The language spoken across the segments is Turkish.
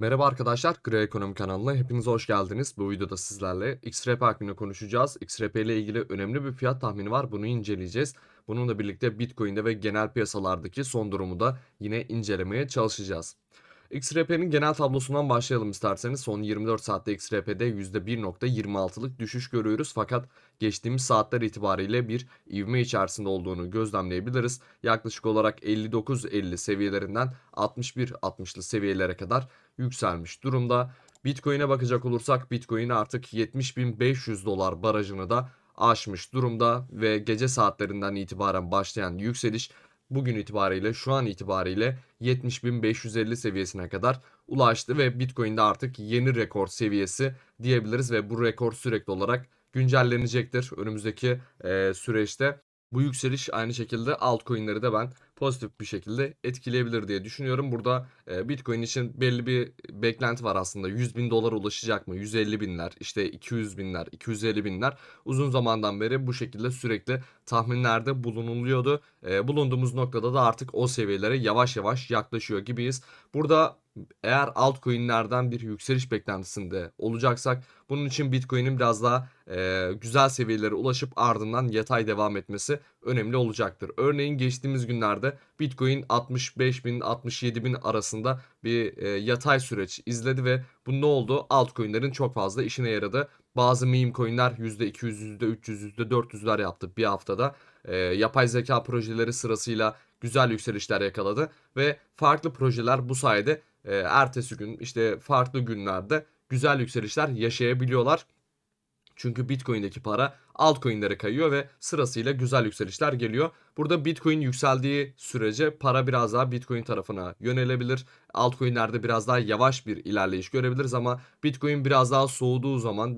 Merhaba arkadaşlar, Gray Ekonomi kanalına hepiniz hoş geldiniz. Bu videoda sizlerle XRP hakkında konuşacağız. XRP ile ilgili önemli bir fiyat tahmini var, bunu inceleyeceğiz. Bununla birlikte Bitcoin'de ve genel piyasalardaki son durumu da yine incelemeye çalışacağız. XRP'nin genel tablosundan başlayalım isterseniz. Son 24 saatte XRP'de %1.26'lık düşüş görüyoruz. Fakat geçtiğimiz saatler itibariyle bir ivme içerisinde olduğunu gözlemleyebiliriz. Yaklaşık olarak 59.50 seviyelerinden 61.60'lı seviyelere kadar yükselmiş durumda. Bitcoin'e bakacak olursak Bitcoin artık 70.500 dolar barajını da aşmış durumda ve gece saatlerinden itibaren başlayan yükseliş bugün itibariyle şu an itibariyle 70.550 seviyesine kadar ulaştı ve Bitcoin'de artık yeni rekor seviyesi diyebiliriz ve bu rekor sürekli olarak güncellenecektir önümüzdeki e, süreçte. Bu yükseliş aynı şekilde altcoin'leri de ben pozitif bir şekilde etkileyebilir diye düşünüyorum. Burada e, Bitcoin için belli bir beklenti var aslında. 100 bin dolar ulaşacak mı? 150 binler, işte 200 binler, 250 binler. Uzun zamandan beri bu şekilde sürekli tahminlerde bulunuluyordu. E, bulunduğumuz noktada da artık o seviyelere yavaş yavaş yaklaşıyor gibiyiz. Burada eğer altcoin'lerden bir yükseliş beklentisinde olacaksak bunun için Bitcoin'in biraz daha e, güzel seviyelere ulaşıp ardından yatay devam etmesi önemli olacaktır. Örneğin geçtiğimiz günlerde Bitcoin 65 bin 67 bin arasında bir e, yatay süreç izledi ve bu ne oldu? Altcoin'lerin çok fazla işine yaradı. Bazı meme coin'ler %200, %300, %400'ler yaptı bir haftada. E, yapay zeka projeleri sırasıyla güzel yükselişler yakaladı ve farklı projeler bu sayede e, ertesi gün işte farklı günlerde güzel yükselişler yaşayabiliyorlar. Çünkü Bitcoin'deki para altcoin'lere kayıyor ve sırasıyla güzel yükselişler geliyor. Burada Bitcoin yükseldiği sürece para biraz daha Bitcoin tarafına yönelebilir. Altcoin'lerde biraz daha yavaş bir ilerleyiş görebiliriz ama Bitcoin biraz daha soğuduğu zaman,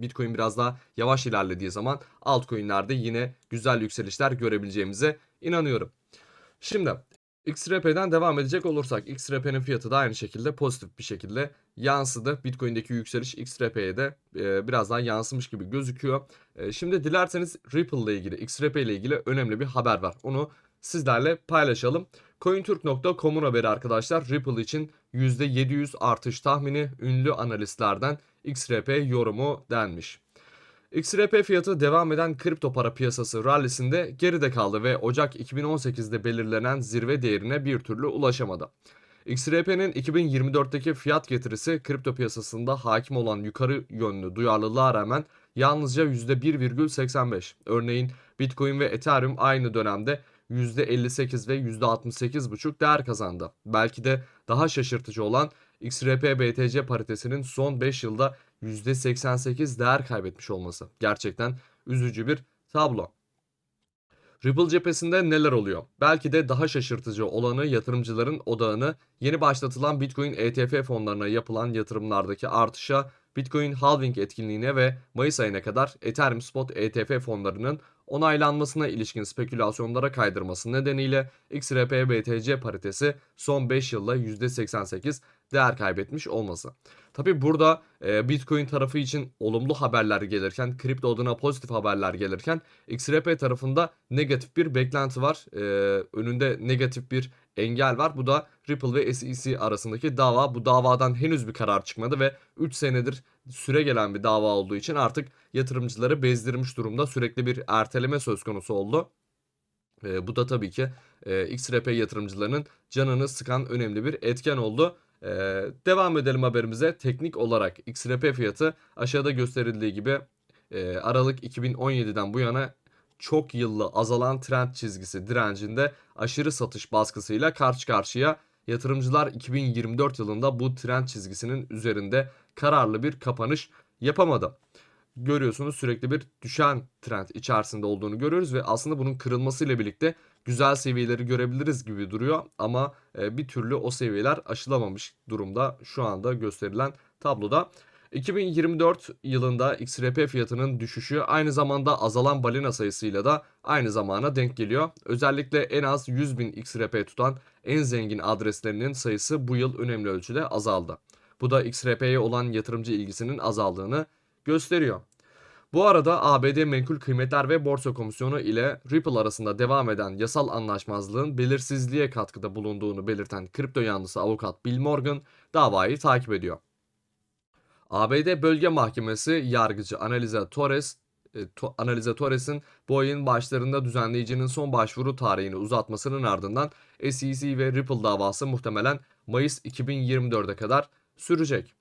Bitcoin biraz daha yavaş ilerlediği zaman altcoin'lerde yine güzel yükselişler görebileceğimize inanıyorum. Şimdi XRP'den devam edecek olursak XRP'nin fiyatı da aynı şekilde pozitif bir şekilde yansıdı. Bitcoin'deki yükseliş XRP'ye de e, biraz daha yansımış gibi gözüküyor. E, şimdi dilerseniz Ripple ile ilgili XRP ile ilgili önemli bir haber var. Onu sizlerle paylaşalım. Cointurk.com'un haberi arkadaşlar Ripple için %700 artış tahmini ünlü analistlerden XRP yorumu denmiş. XRP fiyatı devam eden kripto para piyasası rallisinde geride kaldı ve Ocak 2018'de belirlenen zirve değerine bir türlü ulaşamadı. XRP'nin 2024'teki fiyat getirisi kripto piyasasında hakim olan yukarı yönlü duyarlılığa rağmen yalnızca %1,85. Örneğin Bitcoin ve Ethereum aynı dönemde %58 ve %68,5 değer kazandı. Belki de daha şaşırtıcı olan XRP BTC paritesinin son 5 yılda %88 değer kaybetmiş olması. Gerçekten üzücü bir tablo. Ripple cephesinde neler oluyor? Belki de daha şaşırtıcı olanı yatırımcıların odağını yeni başlatılan Bitcoin ETF fonlarına yapılan yatırımlardaki artışa, Bitcoin halving etkinliğine ve Mayıs ayına kadar Ethereum Spot ETF fonlarının onaylanmasına ilişkin spekülasyonlara kaydırması nedeniyle XRP BTC paritesi son 5 yılda %88 değer kaybetmiş olması. Tabi burada e, Bitcoin tarafı için olumlu haberler gelirken, kripto adına pozitif haberler gelirken XRP tarafında negatif bir beklenti var. E, önünde negatif bir engel var. Bu da Ripple ve SEC arasındaki dava. Bu davadan henüz bir karar çıkmadı ve 3 senedir süre gelen bir dava olduğu için artık yatırımcıları bezdirmiş durumda. Sürekli bir erteleme söz konusu oldu. E, bu da tabii ki e, XRP yatırımcılarının canını sıkan önemli bir etken oldu. Ee, devam edelim haberimize. Teknik olarak XRP fiyatı aşağıda gösterildiği gibi e, Aralık 2017'den bu yana çok yıllı azalan trend çizgisi direncinde aşırı satış baskısıyla karşı karşıya. Yatırımcılar 2024 yılında bu trend çizgisinin üzerinde kararlı bir kapanış yapamadı. Görüyorsunuz sürekli bir düşen trend içerisinde olduğunu görüyoruz ve aslında bunun kırılmasıyla birlikte güzel seviyeleri görebiliriz gibi duruyor ama e, bir türlü o seviyeler aşılamamış durumda şu anda gösterilen tabloda. 2024 yılında XRP fiyatının düşüşü aynı zamanda azalan balina sayısıyla da aynı zamana denk geliyor. Özellikle en az 100 bin XRP tutan en zengin adreslerinin sayısı bu yıl önemli ölçüde azaldı. Bu da XRP'ye olan yatırımcı ilgisinin azaldığını gösteriyor. Bu arada ABD Menkul Kıymetler ve Borsa Komisyonu ile Ripple arasında devam eden yasal anlaşmazlığın belirsizliğe katkıda bulunduğunu belirten kripto yanlısı avukat Bill Morgan davayı takip ediyor. ABD Bölge Mahkemesi yargıcı Analiza Torres e, To- Torres'in bu ayın başlarında düzenleyicinin son başvuru tarihini uzatmasının ardından SEC ve Ripple davası muhtemelen Mayıs 2024'e kadar sürecek.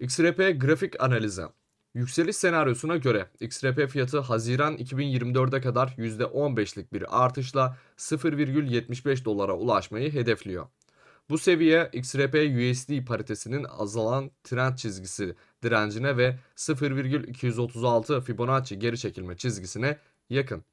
XRP grafik analizi. Yükseliş senaryosuna göre XRP fiyatı Haziran 2024'e kadar %15'lik bir artışla 0,75 dolara ulaşmayı hedefliyor. Bu seviye XRP USD paritesinin azalan trend çizgisi direncine ve 0,236 Fibonacci geri çekilme çizgisine yakın.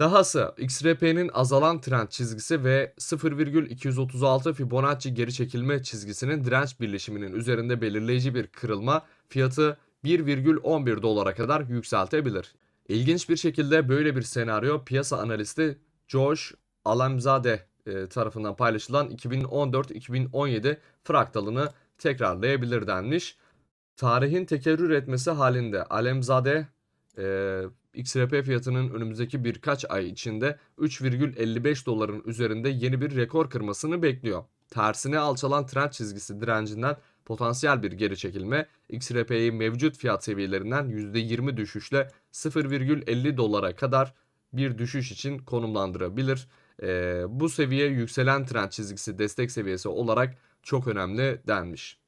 Dahası XRP'nin azalan trend çizgisi ve 0,236 Fibonacci geri çekilme çizgisinin direnç birleşiminin üzerinde belirleyici bir kırılma fiyatı 1,11 dolara kadar yükseltebilir. İlginç bir şekilde böyle bir senaryo piyasa analisti Josh Alamzade e, tarafından paylaşılan 2014-2017 fraktalını tekrarlayabilir denmiş. Tarihin tekerrür etmesi halinde Alemzade e, XRP fiyatının önümüzdeki birkaç ay içinde 3,55 doların üzerinde yeni bir rekor kırmasını bekliyor. Tersine alçalan trend çizgisi direncinden potansiyel bir geri çekilme XRP'yi mevcut fiyat seviyelerinden %20 düşüşle 0,50 dolara kadar bir düşüş için konumlandırabilir. Ee, bu seviye yükselen trend çizgisi destek seviyesi olarak çok önemli denmiş.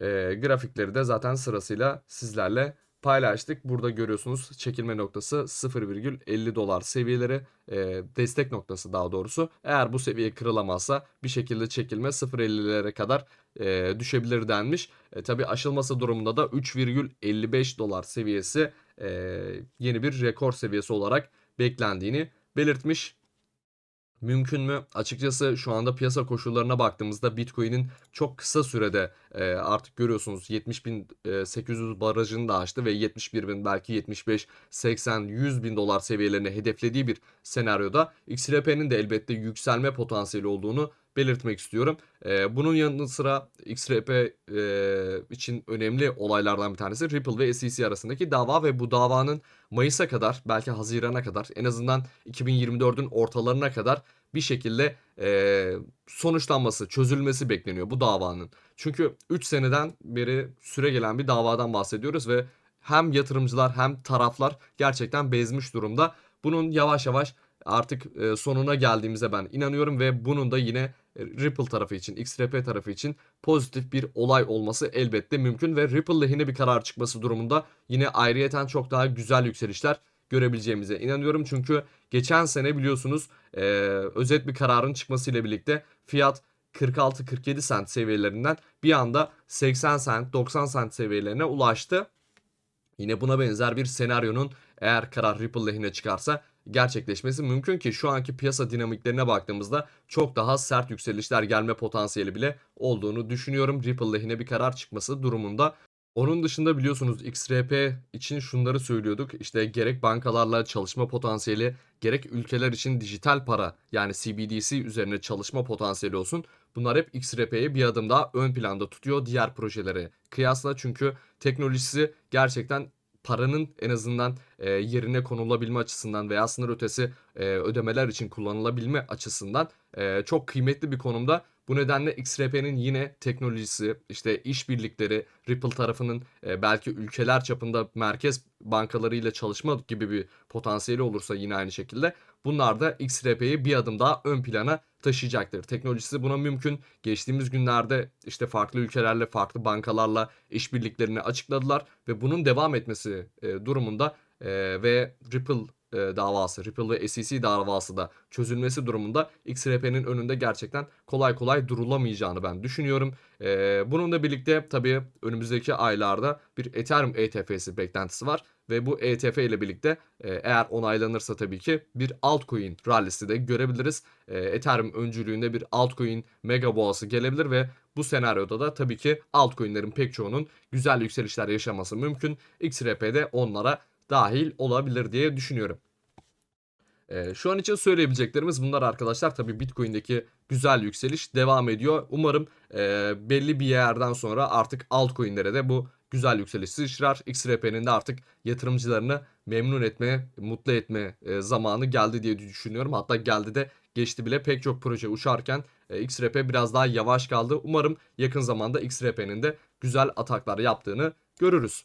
Ee, grafikleri de zaten sırasıyla sizlerle paylaştık. Burada görüyorsunuz çekilme noktası 0,50 dolar seviyeleri e, destek noktası daha doğrusu. Eğer bu seviye kırılamazsa bir şekilde çekilme 0,50'lere kadar e, düşebilir denmiş. E, Tabi aşılması durumunda da 3,55 dolar seviyesi e, yeni bir rekor seviyesi olarak beklendiğini belirtmiş. Mümkün mü? Açıkçası şu anda piyasa koşullarına baktığımızda Bitcoin'in çok kısa sürede e, artık görüyorsunuz 70.800 barajını da aştı ve 71.000 belki 75, 80, 100 bin dolar seviyelerine hedeflediği bir senaryoda XRP'nin de elbette yükselme potansiyeli olduğunu belirtmek istiyorum. E, bunun yanı sıra XRP e, için önemli olaylardan bir tanesi Ripple ve SEC arasındaki dava ve bu davanın Mayıs'a kadar belki Haziran'a kadar en azından 2024'ün ortalarına kadar bir şekilde e, sonuçlanması, çözülmesi bekleniyor bu davanın. Çünkü 3 seneden beri süre gelen bir davadan bahsediyoruz ve hem yatırımcılar hem taraflar gerçekten bezmiş durumda. Bunun yavaş yavaş artık sonuna geldiğimize ben inanıyorum ve bunun da yine Ripple tarafı için, XRP tarafı için pozitif bir olay olması elbette mümkün ve Ripple lehine bir karar çıkması durumunda yine ayrıyeten çok daha güzel yükselişler görebileceğimize inanıyorum. Çünkü geçen sene biliyorsunuz e, özet bir kararın çıkmasıyla birlikte fiyat 46-47 sent seviyelerinden bir anda 80 sent 90 sent seviyelerine ulaştı. Yine buna benzer bir senaryonun eğer karar Ripple lehine çıkarsa gerçekleşmesi mümkün ki şu anki piyasa dinamiklerine baktığımızda çok daha sert yükselişler gelme potansiyeli bile olduğunu düşünüyorum Ripple lehine bir karar çıkması durumunda. Onun dışında biliyorsunuz XRP için şunları söylüyorduk. İşte gerek bankalarla çalışma potansiyeli, gerek ülkeler için dijital para yani CBDC üzerine çalışma potansiyeli olsun. Bunlar hep XRP'yi bir adım daha ön planda tutuyor diğer projelere kıyasla. Çünkü teknolojisi gerçekten paranın en azından e, yerine konulabilme açısından veya sınır ötesi e, ödemeler için kullanılabilme açısından e, çok kıymetli bir konumda. Bu nedenle XRP'nin yine teknolojisi, işte işbirlikleri, Ripple tarafının e, belki ülkeler çapında merkez bankalarıyla çalışma gibi bir potansiyeli olursa yine aynı şekilde bunlar da XRP'yi bir adım daha ön plana taşıyacaktır. Teknolojisi buna mümkün. Geçtiğimiz günlerde işte farklı ülkelerle, farklı bankalarla işbirliklerini açıkladılar ve bunun devam etmesi e, durumunda e, ve Ripple e, davası, Ripple ve SEC davası da çözülmesi durumunda XRP'nin önünde gerçekten kolay kolay durulamayacağını ben düşünüyorum. E, bununla birlikte tabii önümüzdeki aylarda bir Ethereum ETF'si beklentisi var ve bu ETF ile birlikte e, eğer onaylanırsa tabii ki bir altcoin rallisi de görebiliriz. E, Ethereum öncülüğünde bir altcoin mega boğası gelebilir ve bu senaryoda da tabii ki altcoin'lerin pek çoğunun güzel yükselişler yaşaması mümkün. XRP de onlara dahil olabilir diye düşünüyorum. Ee, şu an için söyleyebileceklerimiz bunlar arkadaşlar. Tabii Bitcoin'deki güzel yükseliş devam ediyor. Umarım e, belli bir yerden sonra artık altcoin'lere de bu güzel yükseliş sıçrar. XRP'nin de artık yatırımcılarını memnun etme, mutlu etme e, zamanı geldi diye düşünüyorum. Hatta geldi de geçti bile pek çok proje uçarken e, XRP biraz daha yavaş kaldı. Umarım yakın zamanda XRP'nin de güzel ataklar yaptığını görürüz.